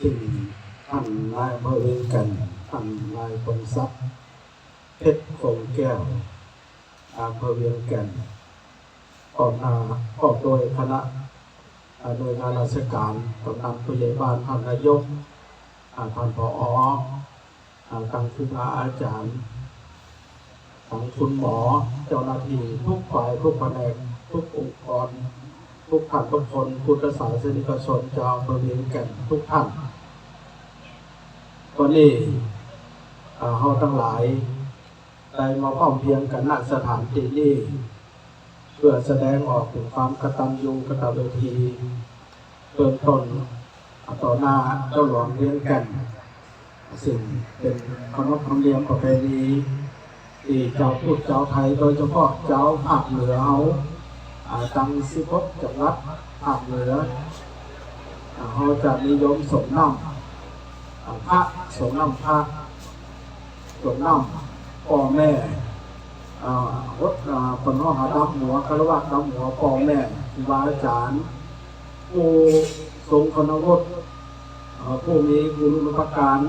ซึ่งท่านนายอำเภอเวียงกันท่านนายพงศักดิ์เพชรคงแก้วอำเภอเวียงแกันออกมาออกโดยคณะโดยงานราชการกำนันผู้ใหญ่บ้านท่านนายกอ่าท่านผออ่าทางครูบาอาจารย์ทางคุณหมอเจ้าหน้าที่ทุกฝ่ายทุกแผนกทุกองค์กร ทุกท่านทุกคนพุทธศาสนิกชนชาวอำเภอเวียงแก่นทุกท่าน วันนี้เฮาทั้งหลายได้มาพร้อมเพียงกันณสถานที่นี้เพื่อแสดงออกถึงความกตัญญูกตเวทีเบื้องต้นต่อหน้าเจ้าหลวงเวียงก่นสิ่งเป็นขนบธรรมเนียมประเพณีที่เจ้าพูดเจ้าไทยโดยเฉพาะเจ้าภาคเหนือเขาอ่าจังสิบกจังหวัดภาคเหนือเขาจะนิยมสมน้ำ พระสมน้ำพระสมน้ำพ่อแม่อ่ารถคนห้องหาดำหัวคารวะดำหัวพ่อแม่ครูบาอาจารย์ผู้ทรงคุณวุฒิอ่าผู้มีบุญรุปการ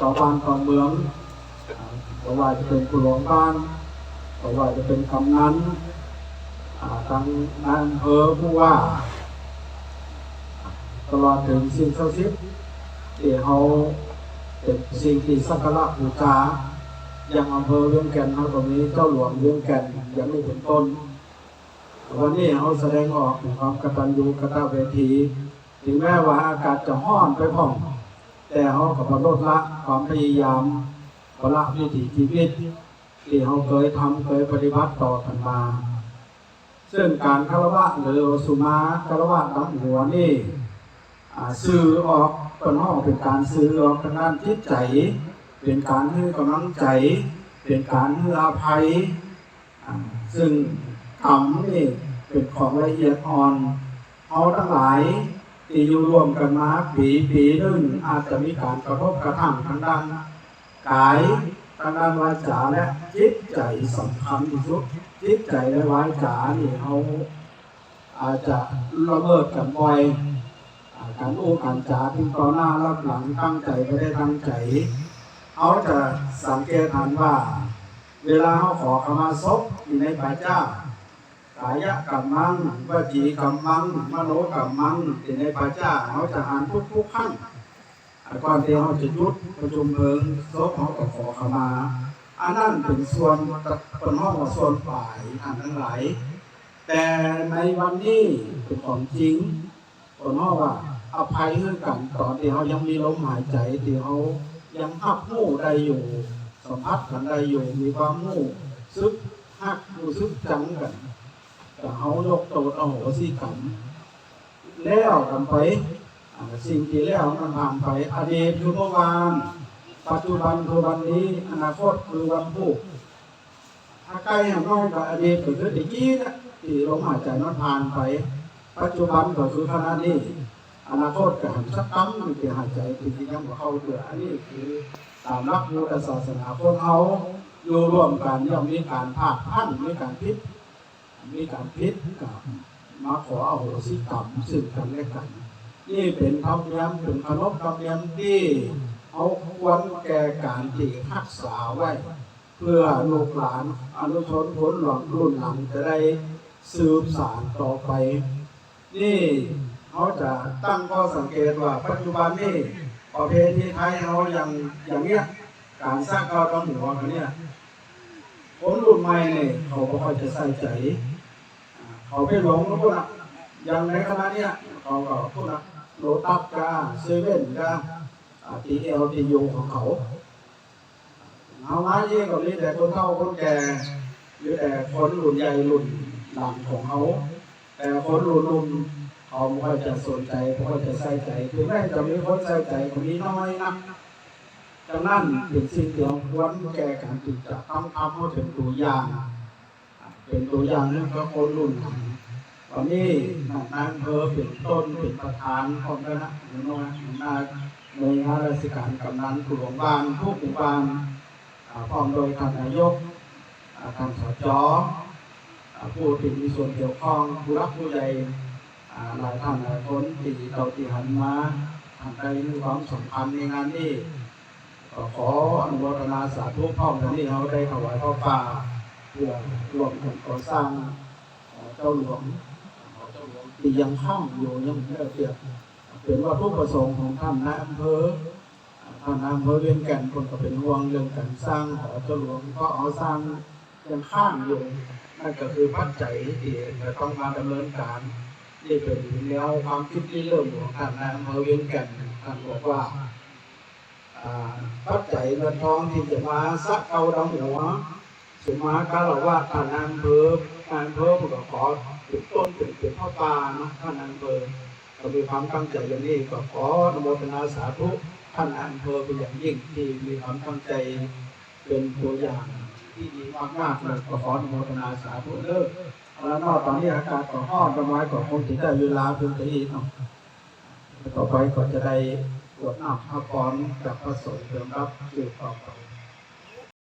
ต่อบ้านต่อเมืองอ่าไม่ว่าจะเป็นผู้หลวงบ้านไม่ว่าจะเป็นกำนันอ่าทางนายอำเภอผู้ว่า ตลอดถึงสิ่งศักดิ์สิทธิ์ ที่เขาเป็นสิ่งที่สักการะบูชาอย่างอำเภอเวียงแก่นนะตรงนี้เจ้าหลวงเวียงแก่นยังไม่เป็นต้น วันนี้เขาแสดงออกถึงความกตัญญูกตเวที ถึงแม้ว่าอากาศจะห้อนไปพ่อง แต่เขาก็บลดละความพยายามบละวิถีชีวิตที่เขาเคยทำเคยปฏิบัติต่อกันมา ซึ่งการคารวะหรือสุมาคารวะดำหัวนี่สื่อออก เป็น้องเป็นการสื่อออกทางด้านจิตใจ เป็นการให้กำลังใจ เป็นการให้อภัย ซึ่งกรรมนี่เป็นของละเอียดอ่อนเอาทั้งหลายที่อยู่รวมกันมาปีปีหนึ่งอาจจะมีการกระทบกระทั่งทางด้านกายทางด้านวาจาและจิตใจสำคัญที่สุดจิตใจและวาจานี่เขาอาจจะละเมิดกันบ่อย การโอ้การจาที่ต่อหน้ารับหลังตั้งใจไม่ได้ตั้งใจเขาจะสังเกตทันว่า เวลาเขาขอขมาศพอยู่ในป่าเจ้ากายกรรมังวจีกรรมังมโนกรรมังอยู่ในป่าเจ้าเขาจะอ่านทุกทุกๆขั้นก่อนที่เขาจะยุดประชุมเพลิงศพเขาก็ขอขมาอันนั้นเป็นส่วนเป็นห้องว่าส่วนฝ่ายอันทั้งหลายแต่ในวันนี้เป็นของจริงเป็นห้องว่า อภัยให้กันตอนที่เขายังมีลมหายใจที่เขายังหักหูได้อยู่ สัมผัสกันได้อยู่มีความหูซึกหักรู้ซึกจังกันแต่เขายกโตดเอาหัวสีกรรมแล้วกันไปสิ่งที่แล้วมันผ่านไป อดีตคือเมื่อวาน ปัจจุบันคือวันนี้ อนาคตคือวันพรุ่งถ้าใกล้ห่างน้อยกับอดีตก็คือตะกี้นะที่ลมหายใจมันผ่านไป ปัจจุบันก็คือขณะนี้ อนาคตก็หันสักตั้งมีแต่หายใจที่ยังบ่เข้าเถื่ออันนี้คือตามหลักพุทธศาสนาคนเขาอยู่ร่วมกันย่อมมีการพาดพลั้งมีการพิษมีการพิษกับมาขอเอาโหสิกรรมซึ่งกันและกัน นี่เป็นธรรมเนียมเป็นขนบธรรมเนียมที่เอาควรแก่การที่รักษาไว้ เพื่อลูกหลานอนุชนผลหลังรุ่นหลังจะได้สืบสานต่อไป นี่ เขาจะตั้งข้อสังเกตว่าปัจจุบันนี่ประเพณีไทยเขายังอย่างเนี้ยการสร้างข้าวต้มหัวกันเนี่ยคนรุ่นใหม่เนี่ยเขาไม่ค่อยจะใส่ใจ เขาไปหลงแล้วพวกนะอย่างในคณะเนี้ยเขาก็พวกน่ะโลตัสกาเซเว่นกาทีเอลทียูของเขาเอาไว้เองก็มีแต่คนเฒ่าคนแก่หรือแต่คนรุ่นใหญ่รุ่นหลังของเขาแต่คนรุ่นรุ่น เขาไม่ค่อยจะสนใจไม่ค่อยจะใส่ใจถึงแม้จะมีคนใส่ใจก็มีน้อยนักดังนั้นเป็นสิ่งที่เราควรแก้การติดจะต้องทำให้เป็นตัวอย่าง เป็นตัวอย่างให้กับคนรุ่นหลังตอนนี้นายเภอเป็นต้นเป็นประธานของคณะหน่วยงานหน่วยงานราชการกำนันผู้หลวงบ้านผู้หมู่บ้านพร้อมโดยท่านนายกท่านสจผู้ที่มีส่วนเกี่ยวข้องผู้รักผู้ใหญ่ หลายท่านหลายคนที่เราที่หันมาทานใดมีความสำคัญในงานนี้ก็ขออนุโมทนาสาธุพร้อมกันนี้เราได้ถวายพ่อป่าเพื่อรวมกันก่อสร้างเอ่อเจ้าหลวงที่ยังข้างอยู่ยังไม่ได้เสียเป็นว่าผู้ประสงค์ของท่านนายอำเภอท่านนายอำเภอเวียงก่นคนก็เป็นห่วงเรื่องการสร้างหอเจ้าหลวงก็เอาสร้างยังข้างอยู่นั่นก็คือปัจจัยที่จะต้องมาดำเนินการ นี่เป็นแนวความคิดที่เริ่มของท่านนายอำเภอเวียงแก่นท่านบอกว่าปัจจัยเงินทองที่จะมาสักเอาดำหัวสุมาการเราว่าท่านนายอำเภอนายอำเภอผมก็ขอติดต้นเป็นเป็นพ่อปลาเนาะท่านนายอำเภอก็มีความตั้งใจอย่างนี้ก็ขออนุโมทนาสาธุท่านนายอำเภอเป็นอย่างยิ่งที่มีความตั้งใจเป็นตัวอย่าง ที่ดีมากๆเลยก็ขออนุโมทนาสาธุเลิกแล้วนอกตอนนี้อาการต่อห้อนต้นไม้ก็คงจะได้เวลาเพียงแต่อีกเนาะต่อไปก็จะได้ตรวจน้ำข้าวปอนกับผสมเติมรับสืบต่อไป